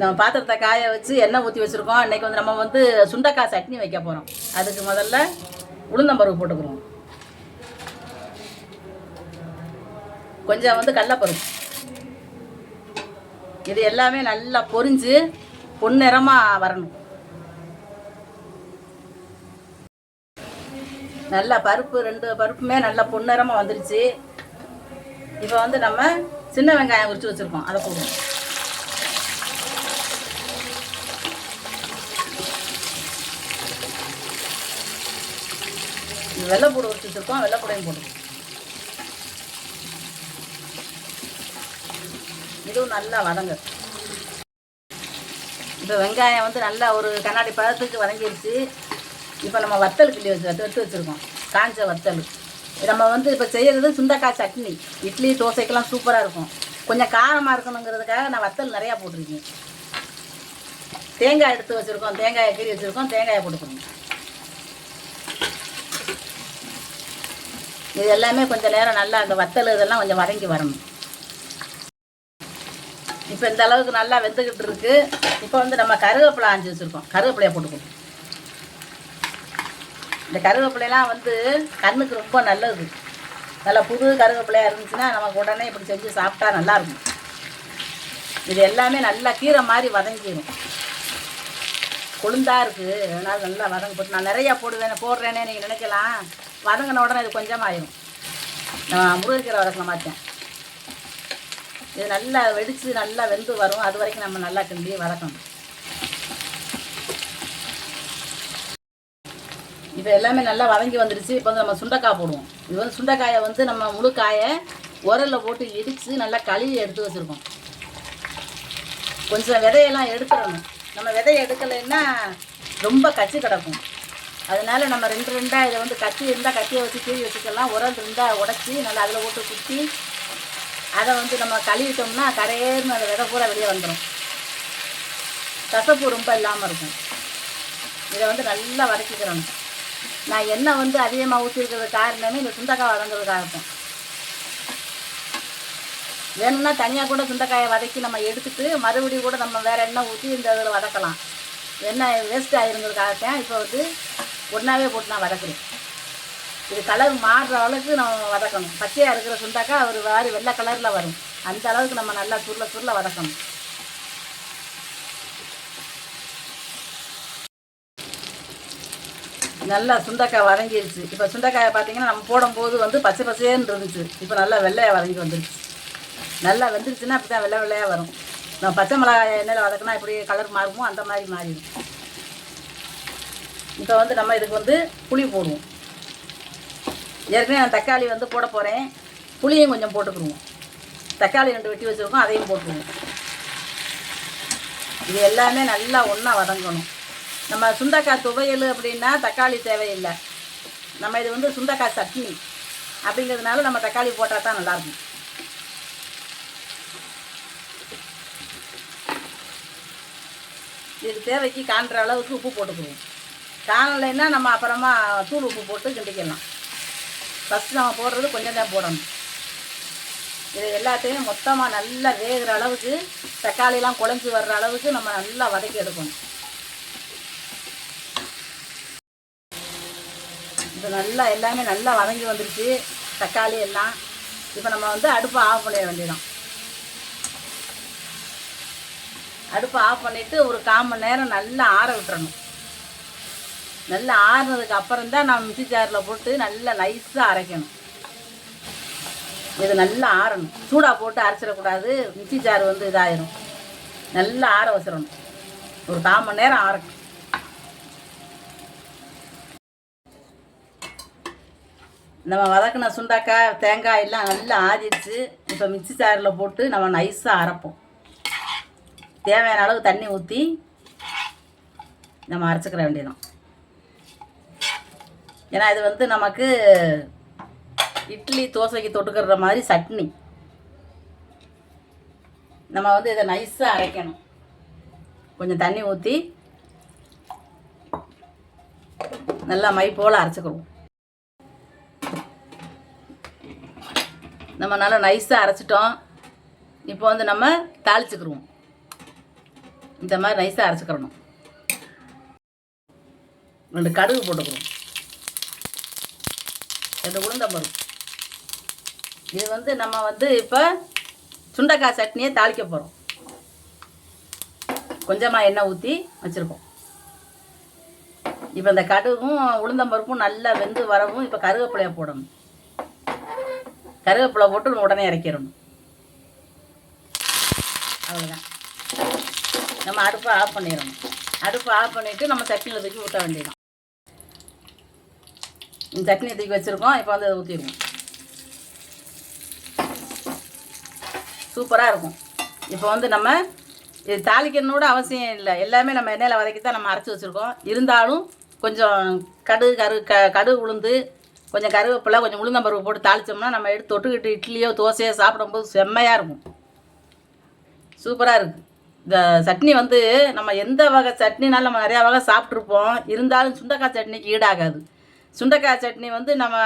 நம்ம பாத்திரத்தை காய வச்சு எண்ணெய் ஊற்றி வச்சுருக்கோம். இன்றைக்கி வந்து நம்ம வந்து சுண்டைக்காய் சட்னி வைக்க போகிறோம் அதுக்கு முதல்ல உளுந்தம்பருப்பு போட்டுக்கிறோம். கொஞ்சம் வந்து கடலப்பருப்பு. இது எல்லாமே நல்லா பொரிஞ்சு பொன்னிறமாக வரணும். நல்லா பருப்பு ரெண்டு பருப்புமே நல்லா பொன்னிறமாக வந்துருச்சு. இப்போ வந்து நம்ம சின்ன வெங்காயம் உரிச்சு வச்சுருக்கோம். அதை போடுவோம். வெள்ளைப்பூடு உரிச்சு வச்சுருக்கோம் வெள்ளைப்பூடையும் போடுவோம் இதுவும் நல்லா வதங்க. இப்போ வெங்காயம் வந்து நல்லா ஒரு கண்ணாடி பதத்துக்கு வதங்கிடுச்சு இப்போ நம்ம வத்தல் கிள்ளி வச்சு எடுத்து வச்சுருக்கோம். காஞ்ச வத்தல். நம்ம வந்து இப்போ செய்கிறது சுண்டக்காய் சட்னி. இட்லி தோசைக்கெல்லாம் சூப்பராக இருக்கும். கொஞ்சம் காரமாக இருக்கணுங்கிறதுக்காக நான் வத்தல் நிறையா போட்டிருக்கேன். தேங்காய் எடுத்து வச்சுருக்கோம். தேங்காயை கீறி வச்சுருக்கோம். தேங்காயை போட்டுக்கணும் இது எல்லாமே கொஞ்சம் நேரம் நல்லா அந்த வத்தல் இதெல்லாம் கொஞ்சம் வதங்கி வரணும். இப்போ இந்த அளவுக்கு நல்லா வெந்துக்கிட்டு இருக்கு. இப்போ வந்து நம்ம கருவேப்பிலை ஆஞ்சு வச்சுருக்கோம். கருவேப்பிலையை போட்டுக்கணும். இந்த கருவேப்பிலையெல்லாம் வந்து கண்ணுக்கு ரொம்ப நல்லது. நல்லா புது கருவேப்பிலையாக இருந்துச்சுன்னா நமக்கு உடனே இப்படி செஞ்சு சாப்பிட்டா நல்லாயிருக்கும் இது எல்லாமே நல்லா கீரை மாதிரி வதங்கிடும் கொழுந்தா இருக்குது அதனால் நல்லா வதங்க போட்டு நான் நிறையா போடுவேன். போடுறேனே நீங்கள் நினைக்கலாம். வதங்கின உடனே இது கொஞ்சமாக ஆயிரும். நான் முருங்கைக்கீரை வதக்கின மாட்டேன். இது நல்லா வெடித்து நல்லா வெந்து வரும். அது வரைக்கும் நம்ம நல்லா கிண்டி வதக்கணும். இப்போ எல்லாமே நல்லா வதங்கி வந்துடுச்சு இப்போ வந்து நம்ம சுண்டைக்காய் போடுவோம். இது வந்து சுண்டைக்காயை வந்து நம்ம முழு காயை உரலில் போட்டு இடித்து நல்லா கழுவி எடுத்து வச்சுருக்கோம். கொஞ்சம் விதையெல்லாம் எடுத்துடணும். நம்ம விதையை எடுக்கலைன்னா ரொம்ப கச்சி கிடக்கும். அதனால நம்ம ரெண்டு ரெண்டாக இதை வந்து கத்தி இருந்தால் கத்தியை வச்சு கீழி வச்சுக்கலாம். உரல் இருந்தால் உடச்சி நல்லா அதில் போட்டு குத்தி அதை வந்து நம்ம கழுவிட்டோம்னா கரையேன்னு அந்த விதை பூரா வெளியே வந்துடும் கசப்பு ரொம்ப இல்லாமல் இருக்கும். இதை வந்து நல்லா வதக்கிக்கிறணும். நான் எண்ணெய் வந்து அதிகமாக ஊற்றிருக்கிறது காரணமே இந்த சுண்டைக்காய் வதங்குறதுக்காக இருக்கும் வேணும்னா தனியாக கூட சுண்டைக்காயை வதக்கி நம்ம எடுத்துட்டு மறுபடியும் கூட நம்ம வேறு எண்ணெய் ஊற்றி இந்த இதில் வதக்கலாம். எண்ணெய் வேஸ்ட் ஆகிருங்கிறதுக்காகத்தான் இப்போ வந்து ஒன்றாவே போட்டு நான் வதக்குறேன். இது கலர் மாறுற அளவுக்கு நம்ம வதக்கணும். பச்சையாக இருக்கிற சுண்டைக்காய் ஒரு வாரி வெள்ளை கலரில் வரும். அந்த அளவுக்கு நம்ம நல்லா சுருள சுருள வதக்கணும். நல்லா சுண்டைக்காய் வதங்கிருச்சு. இப்போ சுண்டைக்காயை பார்த்தீங்கன்னா நம்ம போடும்போது வந்து பச்சை பச்சைன்னு இருந்துச்சு. இப்போ நல்லா வெள்ளையாக வதங்கி வந்துருச்சு. நல்லா வெந்துருச்சுன்னா அப்படி தான் வெள்ளை வெள்ளையாக வரும். நம்ம பச்சை மிளகாய் எண்ணெயில் வதக்கினா எப்படி கலர் மாறுமோ அந்த மாதிரி மாறிடும். இப்போ வந்து நம்ம இதுக்கு வந்து புளி போடுவோம். ஏற்கனவே நான் தக்காளி வந்து போட போகிறேன் புளியும் கொஞ்சம் போட்டுக்கிடுவோம். தக்காளி ரெண்டு வெட்டி வச்சுருக்கோம் அதையும் போட்டுருவோம் இது எல்லாமே நல்லா ஒன்றா வதங்கணும். நம்ம சுந்தக்காய் துவையல் அப்படின்னா தக்காளி தேவையில்லை. நம்ம இது வந்து சுந்தக்காய் சட்னி அப்படிங்கிறதுனால நம்ம தக்காளி போட்டால் தான் நல்லாயிருக்கும் இது தேவைக்கு காண்ற அளவுக்கு உப்பு போட்டுக்குவோம். காணலைன்னா நம்ம அப்புறமா தூள் உப்பு போட்டு கிண்டிக்கலாம். ஃபஸ்ட்டு நம்ம போடுறது கொஞ்சம் தான் போடணும். இது எல்லாத்தையும் மொத்தமாக நல்லா வேகிற அளவுக்கு தக்காளிலாம் குழஞ்சி வர்ற அளவுக்கு நம்ம நல்லா வதக்கி எடுக்கணும். இது நல்லா எல்லாமே நல்லா வதங்கி வந்துருச்சு. தக்காளி எல்லாம். இப்போ நம்ம வந்து அடுப்பை ஆஃப் பண்ணிட வேண்டியதான் அடுப்பை ஆஃப் பண்ணிவிட்டு ஒரு கால் மணி நேரம் நல்லா ஆற விட்டுறணும். நல்லா ஆறுனதுக்கு அப்புறம் தான் நான் மிக்சி ஜாரில் போட்டு நல்லா நைஸாக அரைக்கணும். இது நல்லா ஆறணும். சூடாக போட்டு அரைச்சிடக்கூடாது. மிக்சி ஜார் வந்து இதாயிரும். நல்லா ஆற வச்சிடணும். ஒரு கால் மணி நேரம் ஆறட்டும் நம்ம வதக்கின சுண்டாக்காய் தேங்காய் எல்லாம் நல்லா ஆறிடுச்சு. இப்போ மிக்சி சாரில் போட்டு நம்ம நைஸாக அரைப்போம். தேவையான அளவு தண்ணி ஊற்றி நம்ம அரைச்சிக்கிற வேண்டியதான் ஏன்னா இது வந்து நமக்கு இட்லி தோசைக்கு தொட்டுக்கிற மாதிரி சட்னி. நம்ம வந்து இதை நைஸாக அரைக்கணும். கொஞ்சம் தண்ணி ஊற்றி நல்லா மை போல் அரைச்சிக்கிடுவோம் நம்ம நல்லா நைஸாக அரைச்சிட்டோம். இப்போ வந்து நம்ம தாளிச்சுக்கிடுவோம் இந்த மாதிரி நைஸாக அரைச்சிக்கிறணும். ரெண்டு கடுகு போட்டுக்கிறோம் ரெண்டு உளுந்தம்பருப்பு இது வந்து நம்ம வந்து இப்போ சுண்டைக்காய் சட்னியை தாளிக்க போகிறோம் கொஞ்சமாக எண்ணெய் ஊற்றி வச்சுருக்கோம். இப்போ இந்த கடுகும் உளுந்தம்பருப்பும் நல்லா வெந்து வரவும் இப்போ கருவேப்பிலையை போடணும். கருவேப்பிலை போட்டு உடனே இறக்கிடணும். அவ்வளோதான் நம்ம அடுப்பை ஆஃப் பண்ணிடணும். அடுப்பை ஆஃப் பண்ணிவிட்டு நம்ம சட்னியில் தூக்கி ஊற்ற வேண்டியதான் இந்த சட்னியை தூக்கி வச்சுருக்கோம். இப்போ வந்து அதை ஊற்றிடுவோம் சூப்பராக இருக்கும். இப்போ வந்து நம்ம இது தாளிக்கணுட அவசியம் இல்லை. எல்லாமே நம்ம எண்ணெயில் வதக்கி தான் நம்ம அரைச்சி வச்சுருக்கோம். இருந்தாலும் கொஞ்சம் கடுகு கரு க கடுகு உளுந்து கொஞ்சம் கருவேப்பிலை கொஞ்சம் உளுந்தம்பருப்பு போட்டு தாளித்தோம்னா நம்ம எடுத்து தொட்டுக்கிட்டு இட்லியோ தோசையோ சாப்பிடும்போது செம்மையாக இருக்கும். சூப்பராக இருக்குது இந்த சட்னி வந்து நம்ம எந்த வகை சட்னினாலும் நம்ம நிறையா வகை சாப்பிட்ருப்போம். இருந்தாலும் சுண்டக்காய் சட்னிக்கு ஈடாகாது. சுண்டைக்காய் சட்னி வந்து நம்ம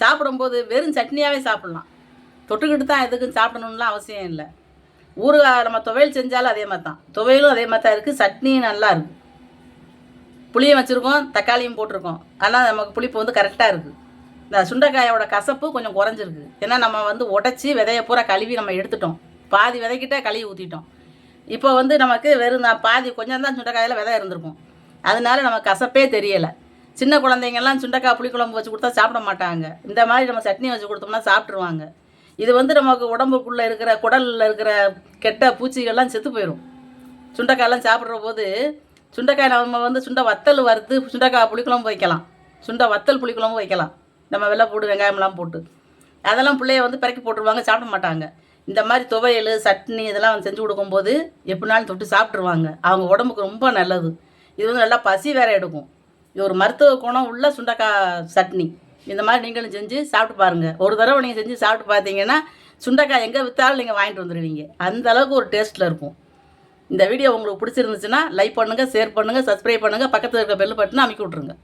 சாப்பிடும்போது வெறும் சட்னியாகவே சாப்பிட்லாம். தொட்டுக்கிட்டு தான் எதுக்கும் சாப்பிடணும்லாம் அவசியம் இல்லை. ஊறுகாய் நம்ம துவையல் செஞ்சாலும் அதே மாதிரி தான். துவையலும் அதே மாதிரி தான் இருக்குது சட்னியும் நல்லா இருக்குது புளியும் வச்சுருக்கோம் தக்காளியும் போட்டிருக்கோம். ஆனால் நமக்கு புளிப்பு வந்து கரெக்டாக இருக்குது இந்த சுண்டைக்காயோட கசப்பு கொஞ்சம் குறைஞ்சிருக்கு. ஏன்னா நம்ம வந்து உடச்சி விதைய பூரா கழுவி நம்ம எடுத்துட்டோம். பாதி விதைக்கிட்ட கழுவி ஊற்றிட்டோம் இப்போ வந்து நமக்கு வெறும் நான் பாதி கொஞ்சம் தான் சுண்டைக்காயில் விதை இருந்திருக்கும். அதனால நமக்கு கசப்பே தெரியலை. சின்ன குழந்தைங்கெல்லாம் சுண்டைக்காய் புளிக்குழம்பு வச்சு கொடுத்தா சாப்பிட மாட்டாங்க. இந்த மாதிரி நம்ம சட்னி வச்சு கொடுத்தோம்னா சாப்பிட்ருவாங்க இது வந்து நமக்கு உடம்புக்குள்ளே இருக்கிற குடலில் இருக்கிற கெட்ட பூச்சிகள்லாம் செத்து போயிடும் சுண்டைக்காயெல்லாம் சாப்பிட்ற போது சுண்டைக்காய் நம்ம வந்து சுண்டை வத்தல் வறுத்து சுண்டைக்காய் புளிக்குழம்பு வைக்கலாம். சுண்டை வத்தல் புளிக்குழம்பு வைக்கலாம். நம்ம வெள்ளை போட்டு வெங்காயம்லாம் போட்டு. அதெல்லாம் பிள்ளைய வந்து பிறக்கி போட்டுருவாங்க சாப்பிட மாட்டாங்க. இந்த மாதிரி துவையல் சட்னி இதெல்லாம் வந்து செஞ்சு கொடுக்கும்போது எப்படினாலும் தொட்டு சாப்பிட்ருவாங்க அவங்க உடம்புக்கு ரொம்ப நல்லது. இது வந்து நல்லா பசி வேற எடுக்கும். இது ஒரு மருத்துவ குணம் உள்ள சுண்டக்காய் சட்னி. இந்த மாதிரி நீங்களும் செஞ்சு சாப்பிட்டு பாருங்கள் ஒரு தடவை நீங்கள் செஞ்சு சாப்பிட்டு பார்த்தீங்கன்னா சுண்டைக்காய் எங்கே விற்றாலும் நீங்கள் வாங்கிட்டு வந்துடுவீங்க அந்த அளவுக்கு ஒரு டேஸ்ட்டில் இருக்கும். இந்த வீடியோ உங்களுக்கு பிடிச்சிருந்துச்சுன்னா லைக் பண்ணுங்கள் ஷேர் பண்ணுங்கள் சப்ஸ்கிரைப் பண்ணுங்கள் பக்கத்தில் இருக்க பெல் பட்டனை அமைக்கி விட்ருங்க